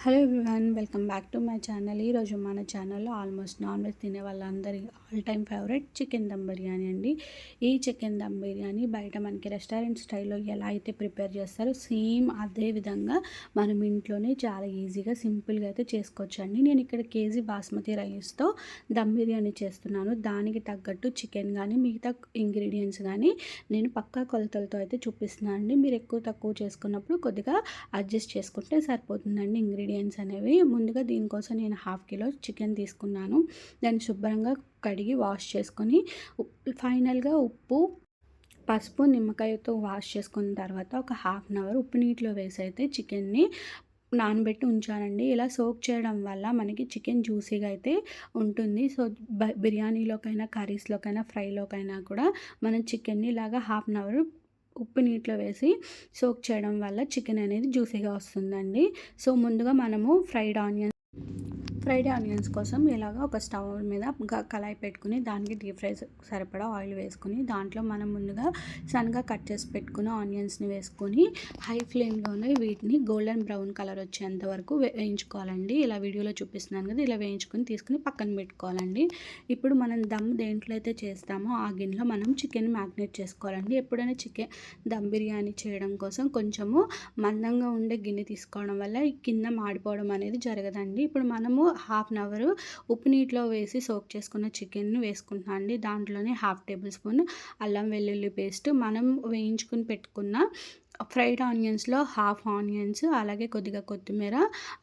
Hello everyone welcome back to my channel. ఈరోజు మన ఛానల్లో ఆల్మోస్ట్ నాన్ వెజ్ తినే వాళ్ళందరి all time favourite chicken dum biryani అండి. ఈ చికెన్ దమ్ బిర్యానీ బయట మనకి రెస్టారెంట్ స్టైల్లో ఎలా అయితే ప్రిపేర్ చేస్తారో సేమ్ అదే విధంగా మనం ఇంట్లోనే చాలా ఈజీగా సింపుల్గా అయితే చేసుకోవచ్చు అండి నేను ఇక్కడ కేజీ బాస్మతి రైస్తో దమ్ బిర్యానీ చేస్తున్నాను. దానికి తగ్గట్టు చికెన్ కానీ మిగతా ఇంగ్రీడియంట్స్ కానీ నేను పక్కా కొలతలతో అయితే చూపిస్తున్నాను అండి మీరు ఎక్కువ తక్కువ చేసుకున్నప్పుడు కొద్దిగా అడ్జస్ట్ చేసుకుంటే సరిపోతుందండి ఇంగ్రీడియంట్స్. అనేవి ముందుగా దీనికోసం నేను హాఫ్ కిలో చికెన్ తీసుకున్నాను. దాన్ని శుభ్రంగా కడిగి వాష్ చేసుకొని ఫైనల్గా ఉప్పు పసుపు నిమ్మకాయతో వాష్ చేసుకున్న తర్వాత ఒక హాఫ్ అన్ అవర్ ఉప్పు నీటిలో వేసి అయితే చికెన్ని నానబెట్టి ఉంచానండి ఇలా సోక్ చేయడం వల్ల మనకి చికెన్ జ్యూసీగా అయితే ఉంటుంది. సో బ- బిర్యానీలోకైనా కర్రీస్లోకైనా ఫ్రైలోకైనా కూడా మనం చికెన్ని ఇలాగా హాఫ్ అన్ అవర్ ఉప్పు నీటిలో వేసి సోక్ చేయడం వల్ల చికెన్ అనేది జ్యూసీగా వస్తుందండి. సో ముందుగా మనము ఫ్రైడ్ ఆనియన్ ఫ్రైడ్ ఆనియన్స్ కోసం ఇలాగ ఒక స్టవ్ మీద కళాయి పెట్టుకుని దానికి డీప్ ఫ్రై సరిపడా ఆయిల్ వేసుకుని దాంట్లో మనం ముందుగా సన్నగా కట్ చేసి పెట్టుకున్న ఆనియన్స్ని వేసుకొని హై ఫ్లేమ్లోనే వీటిని గోల్డెన్ బ్రౌన్ కలర్ వచ్చేంత వరకు వేయించుకోవాలండి. ఇలా వీడియోలో చూపిస్తున్నాను కదా ఇలా వేయించుకొని తీసుకుని పక్కన పెట్టుకోవాలండి. ఇప్పుడు మనం దమ్ దేంట్లో అయితే చేస్తామో ఆ గిన్నెలో మనం చికెన్ మ్యాగ్నేట్ చేసుకోవాలండి. ఎప్పుడైనా చికెన్ దమ్ బిర్యానీ చేయడం కోసం కొంచెము మందంగా ఉండే గిన్నె తీసుకోవడం వల్ల ఈ కింద మాడిపోవడం అనేది జరగదండి. ఇప్పుడు మనము హాఫ్ అన్ అవర్ ఉప్పు నీటిలో వేసి సోక్ చేసుకున్న చికెన్ను వేసుకుంటున్నాను అండి. దాంట్లోనే హాఫ్ టేబుల్ స్పూన్ అల్లం వెల్లుల్లి పేస్ట్ మనం వేయించుకుని పెట్టుకున్న ఫ్రైడ్ ఆనియన్స్లో హాఫ్ ఆనియన్స్ అలాగే కొద్దిగా కొత్తిమీర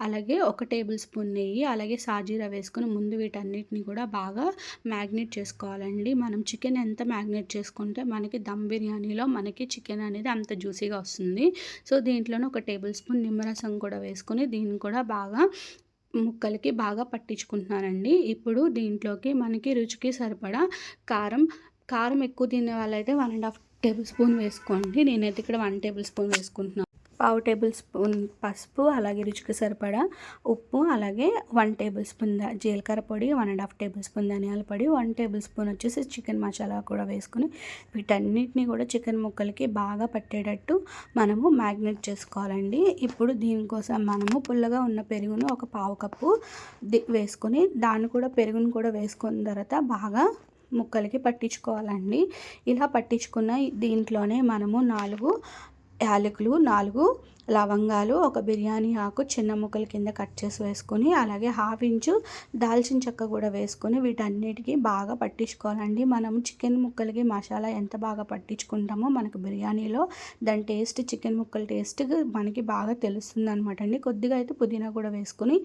అలాగే ఒక టేబుల్ స్పూన్ నెయ్యి అలాగే సాజీరా వేసుకుని ముందు వీటన్నిటిని కూడా బాగా మ్యాగ్నేట్ చేసుకోవాలండి. మనం చికెన్ ఎంత మ్యాగ్నేట్ చేసుకుంటే మనకి దమ్ బిర్యానీలో మనకి చికెన్ అనేది అంత జ్యూసీగా వస్తుంది. సో దీంట్లోనే ఒక టేబుల్ స్పూన్ నిమ్మరసం కూడా వేసుకుని దీన్ని కూడా బాగా ముక్కలకి బాగా పట్టించుకుంటున్నానండి ఇప్పుడు దీంట్లోకి మనకి రుచికి సరిపడా కారం కారం ఎక్కువ తినే వాళ్ళైతే one and half tablespoon వేసుకోండి. నేనైతే ఇక్కడ వన్ టేబుల్ స్పూన్ వేసుకుంటున్నాను పావు టేబుల్ స్పూన్ పసుపు అలాగే రుచికి సరిపడా ఉప్పు అలాగే వన్ టేబుల్ స్పూన్ జీలకర్ర పొడి one and half tablespoon ధనియాల పొడి వన్ టేబుల్ స్పూన్ వచ్చేసి చికెన్ మసాలా కూడా వేసుకుని వీటన్నిటిని కూడా చికెన్ ముక్కలకి బాగా పట్టేటట్టు మనము మ్యాగ్నేట్ చేసుకోవాలండి. ఇప్పుడు దీనికోసం మనము పుల్లగా ఉన్న పెరుగును ఒక పావు కప్పు వేసుకొని దాన్ని కూడా పెరుగును కూడా వేసుకున్న తర్వాత బాగా ముక్కలకి పట్టించుకోవాలండి. ఇలా పట్టించుకున్న దీంట్లోనే మనము నాలుగు యాలకులు నాలుగు లవంగాలు ఒక బిర్యానీ ఆకు చిన్న ముక్కల కింద కట్ చేసి వేసుకొని అలాగే హాఫ్ ఇంచు దాల్చిన చెక్క కూడా వేసుకొని వీటన్నిటికీ బాగా పట్టించుకోవాలండి. మనం చికెన్ ముక్కలకి మసాలా ఎంత బాగా పట్టించుకుంటామో మనకు బిర్యానీలో దాని టేస్ట్ చికెన్ ముక్కల టేస్ట్ మనకి బాగా తెలుస్తుంది అనమాట అండి. కొద్దిగా అయితే పుదీనా కూడా వేసుకొని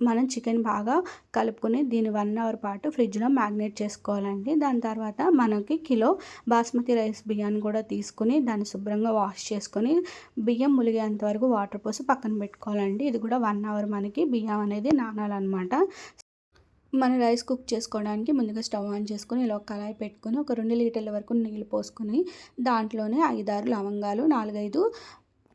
మనం చికెన్ బాగా కలుపుకొని దీన్ని వన్ అవర్ పాటు ఫ్రిడ్జ్లో మ్యాగ్నేట్ చేసుకోవాలండి. దాని తర్వాత మనకి కిలో బాస్మతి రైస్ బియ్యాన్ని కూడా తీసుకుని దాన్ని శుభ్రంగా వాష్ చేసుకొని బియ్యం ములిగేంత వరకు వాటర్ పోసి పక్కన పెట్టుకోవాలండి. ఇది కూడా వన్ అవర్ మనకి బియ్యం అనేది నానాలన్నమాట. మన రైస్ కుక్ చేసుకోవడానికి ముందుగా స్టవ్ ఆన్ చేసుకొని ఇలా ఒక కళాయి పెట్టుకొని ఒక రెండు లీటర్ల వరకు నీళ్ళు పోసుకొని దాంట్లోనే ఐదారు లవంగాలు నాలుగైదు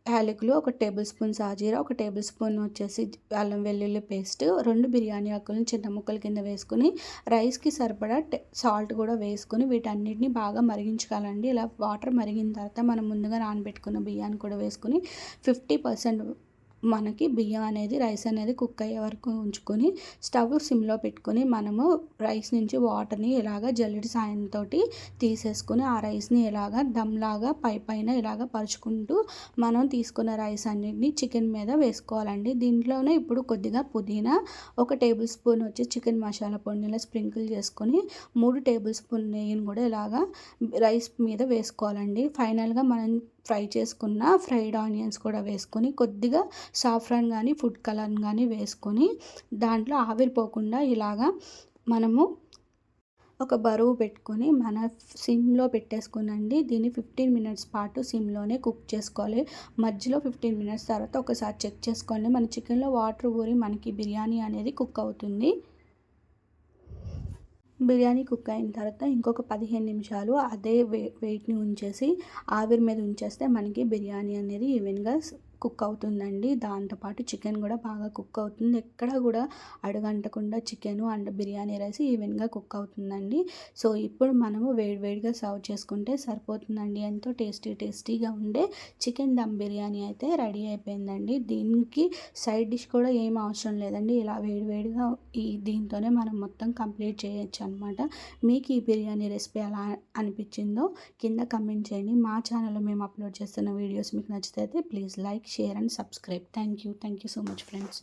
యాలకులు ఒక టేబుల్ స్పూన్ సాజీరా ఒక టేబుల్ స్పూన్ వచ్చేసి అల్లం వెల్లుల్లి పేస్ట్ రెండు బిర్యానీ ఆకులను చిన్న ముక్కల కింద వేసుకుని రైస్కి సరిపడా సాల్ట్ కూడా వేసుకుని వీటన్నిటిని బాగా మరిగించుకోవాలండి. ఇలా వాటర్ మరిగిన తర్వాత మనం ముందుగా నానబెట్టుకున్న బియ్యాన్ని కూడా వేసుకుని ఫిఫ్టీ పర్సెంట్ మనకి బియ్యం అనేది రైస్ అనేది కుక్ అయ్యే వరకు ఉంచుకొని స్టవ్ సిమ్లో పెట్టుకొని మనము రైస్ నుంచి వాటర్ని ఇలాగ జల్లెడి సాయంతో తీసేసుకొని ఆ రైస్ని ఇలాగ దమ్లాగా పై పైన ఇలాగ పరుచుకుంటూ మనం తీసుకున్న రైస్ అన్నిటిని చికెన్ మీద వేసుకోవాలండి. దీంట్లోనే ఇప్పుడు కొద్దిగా పుదీనా ఒక టేబుల్ స్పూన్ వచ్చి చికెన్ మసాలా పొడిని స్ప్రింకిల్ చేసుకొని మూడు టేబుల్ స్పూన్ నెయ్యిని కూడా ఇలాగా రైస్ మీద వేసుకోవాలండి. ఫైనల్గా మనం ఫ్రై చేసుకున్న ఫ్రైడ్ ఆనియన్స్ కూడా వేసుకొని కొద్దిగా సాఫ్రాన్ కానీ ఫుడ్ కలర్ కానీ వేసుకొని దాంట్లో ఆవిరిపోకుండా ఇలాగా మనము ఒక బరువు పెట్టుకొని మన సిమ్లో పెట్టేసుకునండి. దీన్ని ఫిఫ్టీన్ మినిట్స్ పాటు సిమ్లోనే కుక్ చేసుకోవాలి. మధ్యలో ఫిఫ్టీన్ మినిట్స్ తర్వాత ఒకసారి చెక్ చేసుకోండి. మన చికెన్లో వాటర్ ఊరి మనకి బిర్యానీ అనేది కుక్ అవుతుంది. బిర్యానీ కుక్ అయిన తర్వాత ఇంకొక పదిహేను నిమిషాలు అదే వే వెయిట్ని ఉంచేసి ఆవిరి మీద ఉంచేస్తే మనకి బిర్యానీ అనేది ఈవెన్గా కుక్ అవుతుందండి. దాంతోపాటు చికెన్ కూడా బాగా కుక్ అవుతుంది. ఎక్కడ కూడా అడుగంటకుండా చికెను అండ్ బిర్యానీ రైస్ ఈవెన్గా కుక్ అవుతుందండి. సో ఇప్పుడు మనము వేడివేడిగా సర్వ్ చేసుకుంటే సరిపోతుందండి. ఎంతో టేస్టీ టేస్టీగా ఉండే చికెన్ దమ్ బిర్యానీ అయితే రెడీ అయిపోయిందండి. దీనికి సైడ్ డిష్ కూడా ఏం అవసరం లేదండి. ఇలా వేడివేడిగా ఈ దీంతోనే మనం మొత్తం కంప్లీట్ చేయొచ్చు అనమాట మీకు ఈ బిర్యానీ రెసిపీ ఎలా అనిపించిందో కింద కమెంట్ చేయండి. మా ఛానల్లో మేము అప్లోడ్ చేస్తున్న వీడియోస్ మీకు నచ్చితే please like share and subscribe thank you thank you so much friends